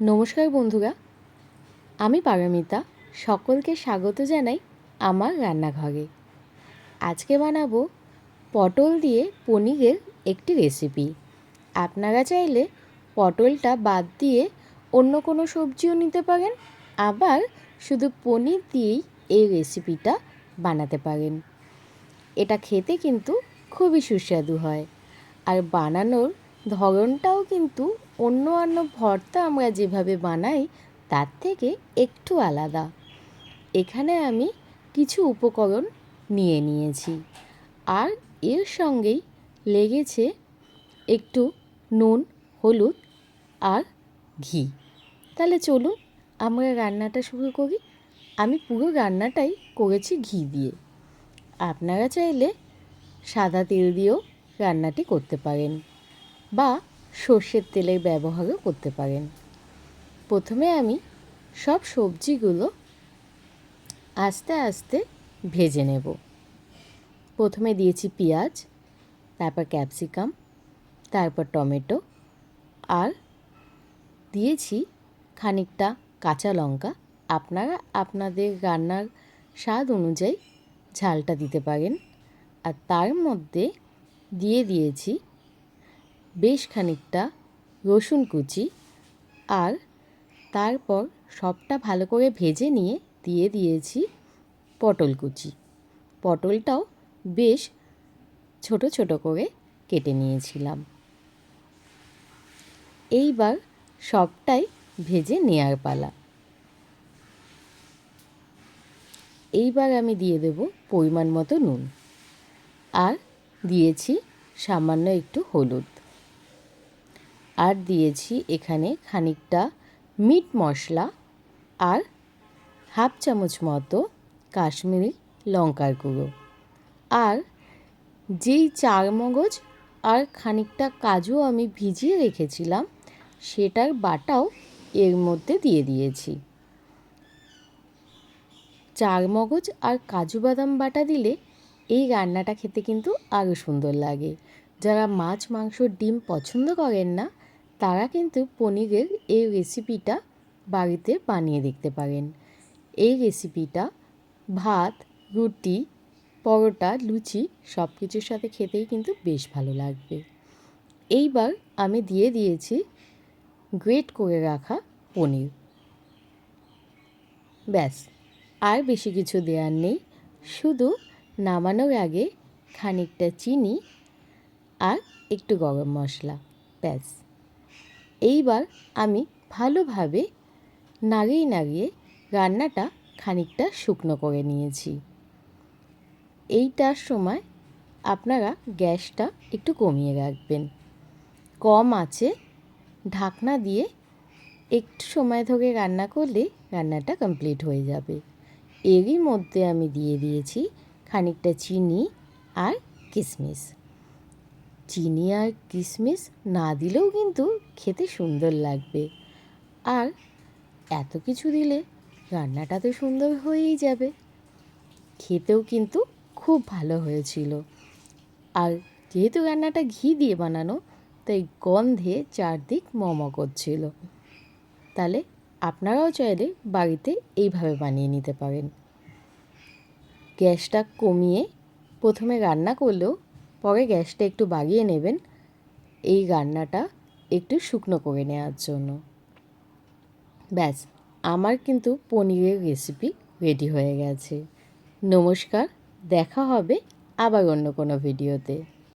নমস্কার বন্ধুরা, আমি পারমিতা, সকলকে স্বাগত জানাই আমার রান্নাঘরে। আজকে বানাবো পটল দিয়ে পনিরের একটি রেসিপি আপনারা চাইলে পটলটা বাদ দিয়ে অন্য কোনো সবজিও নিতে পারেন, আবার শুধু পনির দিয়েই এই রেসিপিটা বানাতে পারেন। এটা খেতে কিন্তু খুবই সুস্বাদু হয়, আর বানানোর ধরনটাও কিন্তু অন্য অন্য ভর্তা আমরা যেভাবে বানাই, তার থেকে একটু আলাদা। এখানে আমি কিছু উপকরণ নিয়ে নিয়েছি। আর এর সঙ্গেই লেগেছে একটু নুন, হলুদ আর ঘি। তাহলে চলুন আমরা রান্নাটা শুরু করি। আমি পুরো রান্নাটাই করেছি ঘি দিয়ে। আপনারা চাইলে সাদা তেল দিয়েও রান্নাটি করতে পারেন। বা সর্ষের তেলের ব্যবহারও করতে পারেন। প্রথমে আমি সব সবজিগুলো আস্তে আস্তে ভেজে নেব। প্রথমে দিয়েছি পেঁয়াজ, তারপর ক্যাপসিকাম, তারপর টমেটো আর দিয়েছি খানিকটা কাঁচা লঙ্কা। আপনারা আপনাদের রান্নার স্বাদ অনুযায়ী ঝালটা দিতে পারেন। আর তার মধ্যে দিয়ে দিয়েছি বেশ খানিকটা রসুন কুচি আর তারপর সবটা ভালো করে ভেজে নিয়ে দিয়ে দিয়েছি পটল কুচি। পটলটাও বেশ ছোট ছোট করে কেটে নিয়েছিলাম। এইবার সবটাই ভেজে নেয়ার পালা। এইবার আমি দিয়ে দেব পরিমাণ মতো নুন। আর দিয়েছি সামান্য একটু হলুদ। আর দিয়েছি এখানে খানিকটা মিট মশলা আর হাফ চামচ মতো কাশ্মীরি লঙ্কার গুঁড়ো। আর যেই চার মগজ আর খানিকটা কাজু আমি ভিজিয়ে রেখেছিলাম, সেটার বাটাও এর মধ্যে দিয়ে দিয়েছি। চার মগজ আর কাজু বাদাম বাটা দিলে এই রান্নাটা খেতে কিন্তু আরও সুন্দর লাগে। যারা মাছ, মাংস, ডিম পছন্দ করেন না তারা কিন্তু পনিরের এই রেসিপিটা বাড়িতে বানিয়ে দেখতে পারেন। এই রেসিপিটা ভাত, রুটি, পরোটা, লুচি সব কিছুর সাথে খেতেই কিন্তু বেশ ভালো লাগবে। এইবার আমি দিয়ে দিয়েছি গ্রেট করে রাখা পনির। ব্যাস, আর বেশি কিছু দেওয়ার নেই। শুধু নামানোর আগে খানিকটা চিনি আর একটু গরম মশলা, ব্যাস। এইবার আমি ভালোভাবে নাড়িয়ে নাড়িয়ে রান্নাটা খানিকটা শুকনো করে নিয়েছি। এইটার সময় আপনারা গ্যাসটা একটু কমিয়ে রাখবেন। কম আছে, ঢাকনা দিয়ে একটু সময় ধরে রান্না করলে রান্নাটা কমপ্লিট হয়ে যাবে। এরই মধ্যে আমি দিয়ে দিয়েছি খানিকটা চিনি আর কিশমিশ চিনি আর কিশমিশ না দিলেও কিন্তু খেতে সুন্দর লাগবে। আর এত কিছু দিলে রান্নাটা তো সুন্দর হয়েই যাবে। খেতেও কিন্তু খুব ভালো হয়েছিল। আর যেহেতু রান্নাটা ঘি দিয়ে বানানো, তাই গন্ধে চারদিক মম করছিল। তাহলে আপনারাও চাইলে বাড়িতে এইভাবে বানিয়ে নিতে পারেন। গ্যাসটা কমিয়ে প্রথমে রান্না করলেও পরে গ্যাসটা একটু বাড়িয়ে নেবেন। এই রান্নাটা একটু শুকনো করে নেওয়ার জন্য। ব্যাস, আমার কিন্তু পনিরের রেসিপি রেডি হয়ে গেছে। নমস্কার, দেখা হবে আবার অন্য কোনো ভিডিওতে